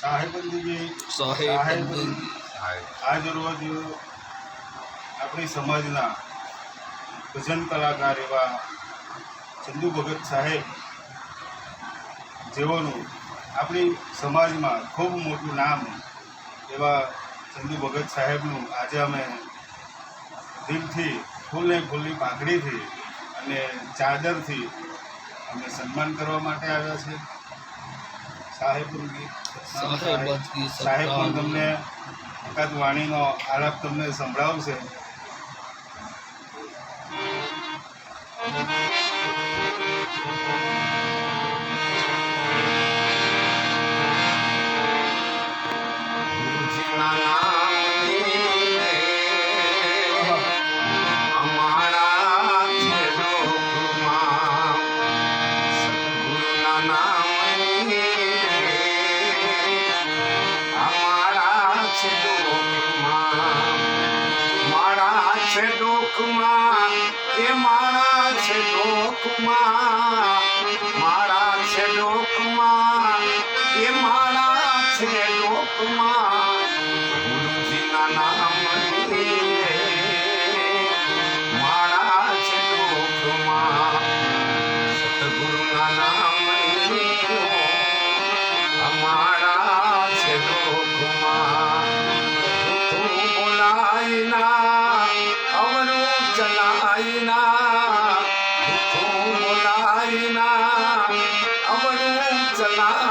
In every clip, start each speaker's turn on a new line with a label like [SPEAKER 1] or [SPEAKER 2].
[SPEAKER 1] સાહેબંદીજી
[SPEAKER 2] સાહેબંદી.
[SPEAKER 1] આજ રોજ આપણી સમાજના ભજન કલાકાર એવા ચંદુ ભગત સાહેબ જેઓનું આપણી સમાજમાં ખૂબ મોટું નામ એવા ચંદુ ભગત સાહેબનું આજે અમે દિલથી ફૂલને ફૂલની પાઘડીથી અને ચાદરથી અમે સન્માન કરવા માટે આવ્યા છે. સાહેબનું સાહેબ પણ તમને એકાદ વાણીનો આલાપ તમને સંભળાવશે.
[SPEAKER 3] છે લોકમાં એ મારા છે લોકમાં મારા છે લોકમાં એ મારા છે લોકમાં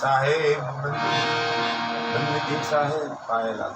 [SPEAKER 3] સાહેબ બંદગી સાહેબ પાયેલા